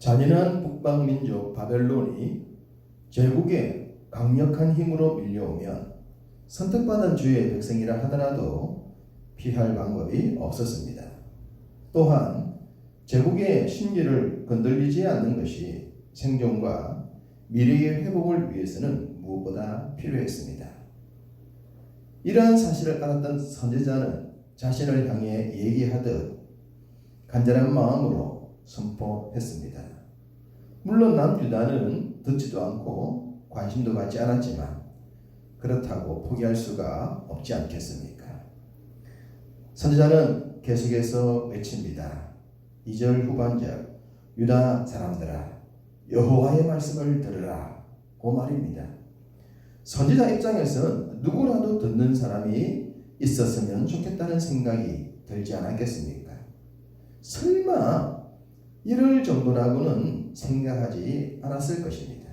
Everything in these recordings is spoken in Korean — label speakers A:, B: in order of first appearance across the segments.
A: 잔인한 북방 민족 바벨론이 제국의 강력한 힘으로 밀려오면 선택받은 주의 백성이라 하더라도 피할 방법이 없었습니다. 또한 제국의 심리를 건들리지 않는 것이 생존과 미래의 회복을 위해서는 무엇보다 필요했습니다. 이러한 사실을 알았던 선지자는 자신을 향해 얘기하듯 간절한 마음으로 선포했습니다. 물론 남유다는 듣지도 않고 관심도 갖지 않았지만 그렇다고 포기할 수가 없지 않겠습니까? 선지자는 계속해서 외칩니다. 2절 후반절 유다 사람들아 여호와의 말씀을 들으라 고 말입니다. 선지자 입장에서는 누구라도 듣는 사람이 있었으면 좋겠다는 생각이 들지 않았겠습니까? 설마 이럴 정도라고는 생각하지 않았을 것입니다.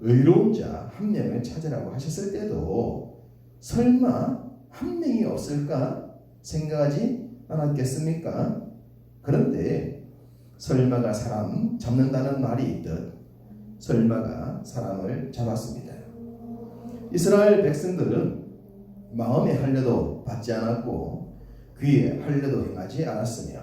A: 의로운 자 한 명을 찾으라고 하셨을 때도 설마 한 명이 없을까 생각하지 않았겠습니까? 그런데 설마가 사람 잡는다는 말이 있듯 설마가 사람을 잡았습니다. 이스라엘 백성들은 마음에 할례도 받지 않았고 귀에 할례도 행하지 않았으며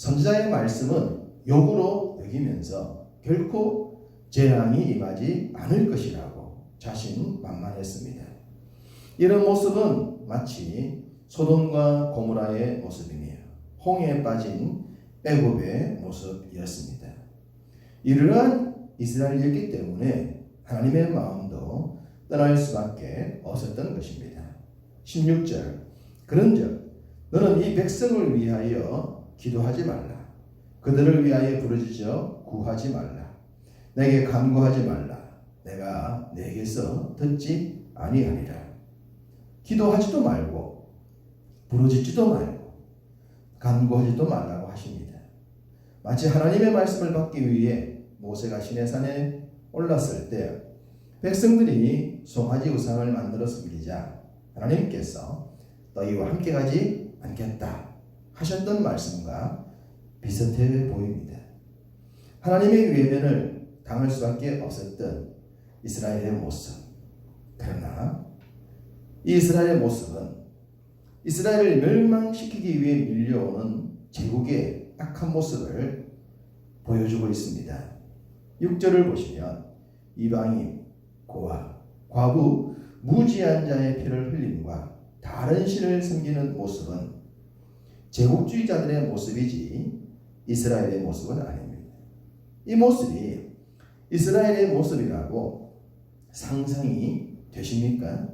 A: 선지자의 말씀은 욕으로 여기면서 결코 재앙이 임하지 않을 것이라고 자신 만만했습니다. 이런 모습은 마치 소돔과 고모라의 모습이며 홍해에 빠진 애굽의 모습이었습니다. 이러한 이스라엘이었기 때문에 하나님의 마음도 떠날 수밖에 없었던 것입니다. 16절 그런즉 너는 이 백성을 위하여 기도하지 말라. 그들을 위하여 부르짖어 구하지 말라. 내게 간구하지 말라. 내가 내게서 듣지 아니하리라. 기도하지도 말고 부르짖지도 말고 간구하지도 말라고 하십니다. 마치 하나님의 말씀을 받기 위해 모세가 시내산에 올랐을 때 백성들이 송아지 우상을 만들어 섬기자 하나님께서 너희와 함께 가지 않겠다 하셨던 말씀과 비슷해 보입니다. 하나님의 외면을 당할 수밖에 없었던 이스라엘의 모습. 그러나 이 이스라엘의 모습은 이스라엘을 멸망시키기 위해 밀려오는 제국의 악한 모습을 보여주고 있습니다. 6절을 보시면 이방인, 고아, 과부, 무지한 자의 피를 흘림과 다른 신을 섬기는 모습은 제국주의자들의 모습이지 이스라엘의 모습은 아닙니다. 이 모습이 이스라엘의 모습이라고 상상이 되십니까?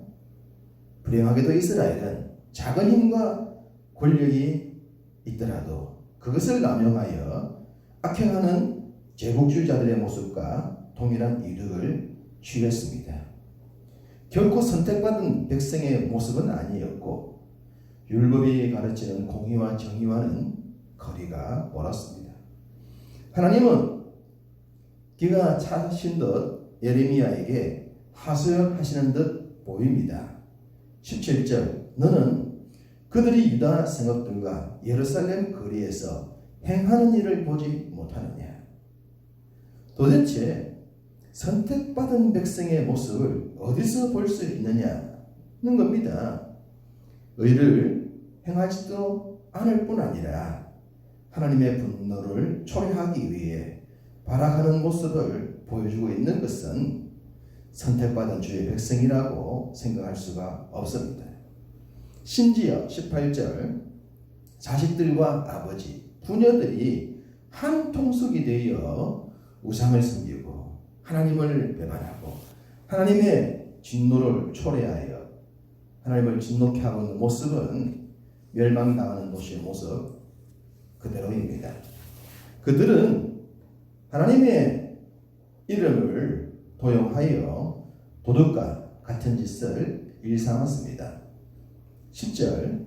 A: 불행하게도 이스라엘은 작은 힘과 권력이 있더라도 그것을 남용하여 악행하는 제국주의자들의 모습과 동일한 이득을 취했습니다. 결코 선택받은 백성의 모습은 아니었고 율법이 가르치는 공의와 정의와는 거리가 멀었습니다. 하나님은 기가 차신 듯 예레미야에게 하소연하시는 듯 보입니다. 17절 너는 그들이 유다 성읍들과 예루살렘 거리에서 행하는 일을 보지 못하느냐 도대체 선택받은 백성의 모습을 어디서 볼 수 있느냐는 겁니다. 의를 행하지도 않을 뿐 아니라 하나님의 분노를 초래하기 위해 발악하는 모습을 보여주고 있는 것은 선택받은 주의 백성이라고 생각할 수가 없습니다. 심지어 18절 자식들과 아버지, 부녀들이 한 통속이 되어 우상을 섬기고 하나님을 배반하고 하나님의 진노를 초래하여 하나님을 진노케 하고 있는 모습은 멸망당하는 도시의 모습 그대로입니다. 그들은 하나님의 이름을 도용하여 도둑과 같은 짓을 일삼았습니다. 10절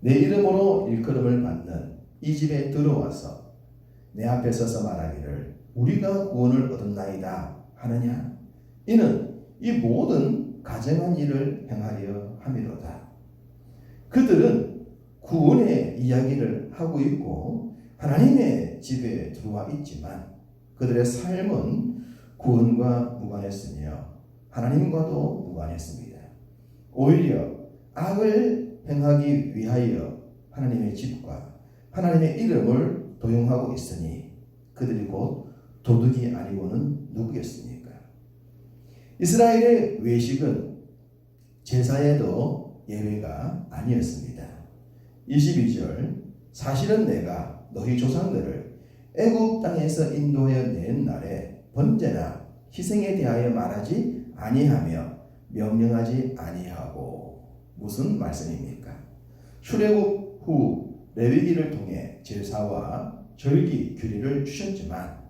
A: 내 이름으로 일컬음을 받는 이 집에 들어와서 내 앞에 서서 말하기를 우리가 구원을 얻었나이다 하느냐 이는 이 모든 가정한 일을 행하려 함이로다. 그들은 구원의 이야기를 하고 있고 하나님의 집에 들어와 있지만 그들의 삶은 구원과 무관했으며 하나님과도 무관했습니다. 오히려 악을 행하기 위하여 하나님의 집과 하나님의 이름을 도용하고 있으니 그들이 곧 도둑이 아니고는 누구겠습니까? 이스라엘의 외식은 제사에도 예외가 아니었습니다. 22절 사실은 내가 너희 조상들을 애굽 땅에서 인도하여 낸 날에 번제나 희생에 대하여 말하지 아니하며 명령하지 아니하고 무슨 말씀입니까? 출애굽 후 레위기를 통해 제사와 절기 규례를 주셨지만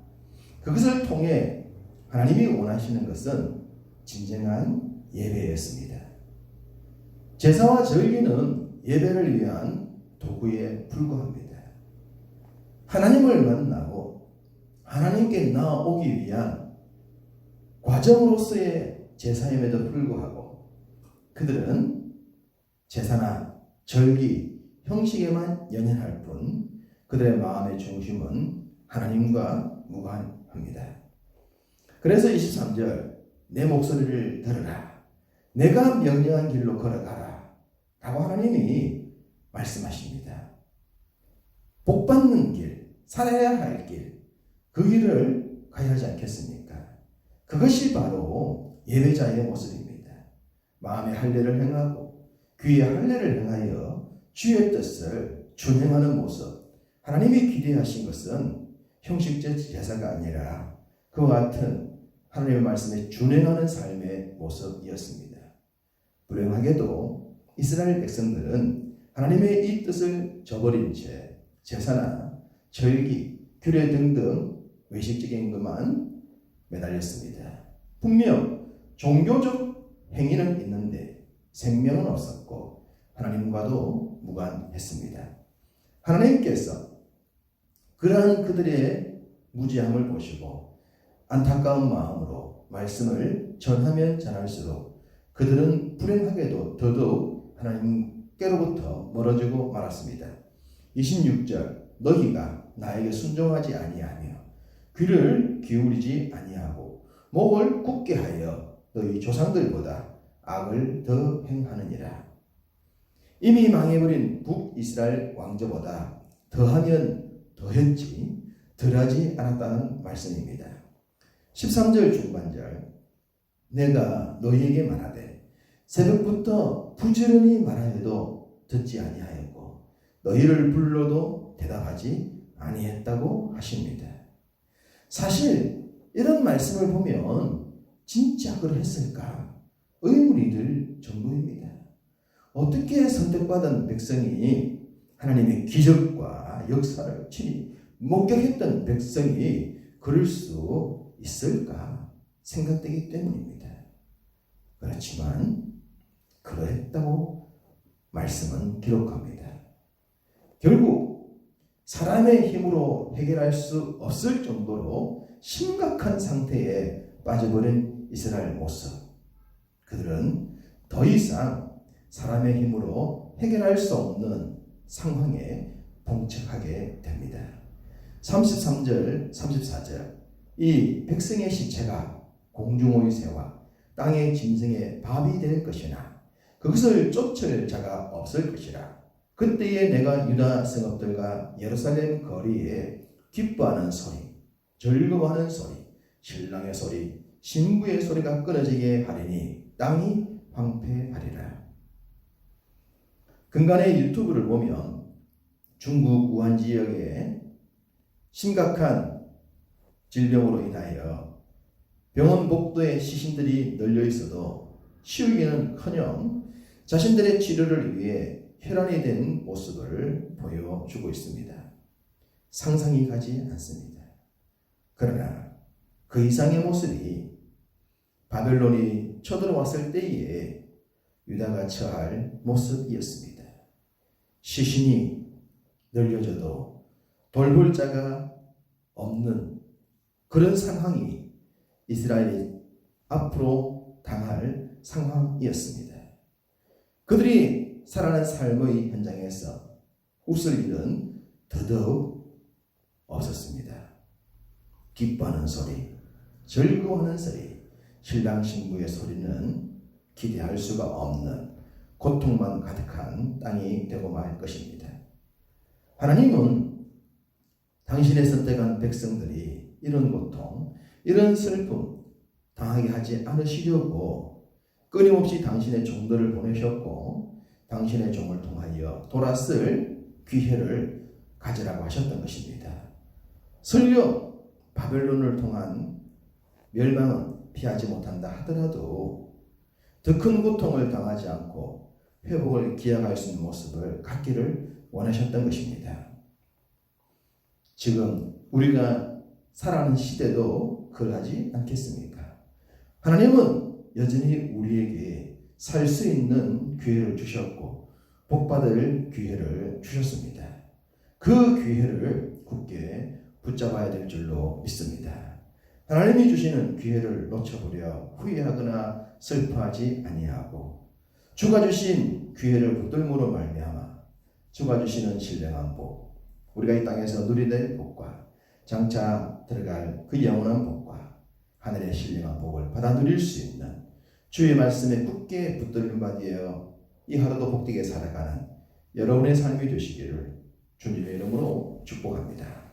A: 그것을 통해 하나님이 원하시는 것은 진정한 예배였습니다. 제사와 절기는 예배를 위한 도구에 불과합니다. 하나님을 만나고 하나님께 나아오기 위한 과정으로서의 제사임에도 불구하고 그들은 제사나 절기 형식에만 연연할 뿐 그들의 마음의 중심은 하나님과 무관합니다. 그래서 23절 내 목소리를 들으라 내가 명령한 길로 걸어가라 라고 하나님이 말씀하십니다. 복 받는 길, 살아야 할 길, 그 길을 가야 하지 않겠습니까? 그것이 바로 예배자의 모습입니다. 마음의 할례를 행하고 귀의 할례를 행하여 주의 뜻을 준행하는 모습. 하나님이 기대하신 것은 형식적 제사가 아니라 그와 같은 하나님의 말씀에 준행하는 삶의 모습이었습니다. 불행하게도 이스라엘 백성들은 하나님의 이 뜻을 저버린 채 제사나 절기, 규례 등등 외식적인 것만 매달렸습니다. 분명 종교적 행위는 있는데 생명은 없었고 하나님과도 무관했습니다. 하나님께서 그러한 그들의 무지함을 보시고 안타까운 마음으로 말씀을 전하면 전할수록 그들은 불행하게도 더더욱 하나님께로부터 멀어지고 말았습니다. 26절 너희가 나에게 순종하지 아니하며 귀를 기울이지 아니하고 목을 굳게 하여 너희 조상들보다 악을 더 행하느니라. 이미 망해버린 북이스라엘 왕조보다 더하면 더했지 덜하지 않았다는 말씀입니다. 13절 중반절 내가 너희에게 말하되 새벽부터 부지런히 말하여도 듣지 아니하였고 너희를 불러도 대답하지 아니했다고 하십니다. 사실 이런 말씀을 보면 진짜 그랬을까 의문이 들 정도입니다. 어떻게 선택받은 백성이 하나님의 기적과 역사를 친히 목격했던 백성이 그럴 수 있을까 생각되기 때문입니다. 그렇지만 그러했다고 말씀은 기록합니다. 결국 사람의 힘으로 해결할 수 없을 정도로 심각한 상태에 빠져버린 이스라엘 모습. 그들은 더 이상 사람의 힘으로 해결할 수 없는 상황에 봉착하게 됩니다. 33절, 34절. 이 백성의 시체가 공중의 새와 땅의 짐승의 밥이 될 것이나 그것을 쫓을 자가 없을 것이라. 그때에 내가 유다 성읍들과 예루살렘 거리에 기뻐하는 소리, 즐거워하는 소리, 신랑의 소리, 신부의 소리가 끊어지게 하리니 땅이 황폐하리라. 근간의 유튜브를 보면 중국 우한 지역에 심각한 질병으로 인하여 병원 복도에 시신들이 널려 있어도 치우기는커녕 자신들의 치료를 위해 혈안이 된 모습을 보여주고 있습니다. 상상이 가지 않습니다. 그러나 그 이상의 모습이 바벨론이 쳐들어왔을 때에 유다가 처할 모습이었습니다. 시신이 늘려져도 돌볼 자가 없는 그런 상황이 이스라엘이 앞으로 당할 상황이었습니다. 그들이 살아난 삶의 현장에서 웃을 일은 더더욱 없었습니다. 기뻐하는 소리, 즐거워하는 소리, 신랑 신부의 소리는 기대할 수가 없는 고통만 가득한 땅이 되고 말 것입니다. 하나님은 당신의 선택한 백성들이 이런 고통, 이런 슬픔 당하게 하지 않으시려고 끊임없이 당신의 종들을 보내셨고 당신의 종을 통하여 돌았을 기회를 가지라고 하셨던 것입니다. 설령 바벨론을 통한 멸망은 피하지 못한다 하더라도 더 큰 고통을 당하지 않고 회복을 기약할 수 있는 모습을 갖기를 원하셨던 것입니다. 지금 우리가 살아가는 시대도 그러하지 않겠습니까? 하나님은 여전히 우리에게 살 수 있는 기회를 주셨고 복받을 기회를 주셨습니다. 그 기회를 굳게 붙잡아야 될 줄로 믿습니다. 하나님이 주시는 기회를 놓쳐버려 후회하거나 슬퍼하지 아니하고 주가 주신 기회를 붙들므로 말미암아 주가 주시는 신령한 복 우리가 이 땅에서 누리될 복과 장차 들어갈 그 영원한 복과 하늘의 신령한 복을 받아 누릴 수 있는 주의 말씀에 굳게 붙들림 받이어 이 하루도 복되게 살아가는 여러분의 삶이 되시기를 주님의 이름으로 축복합니다.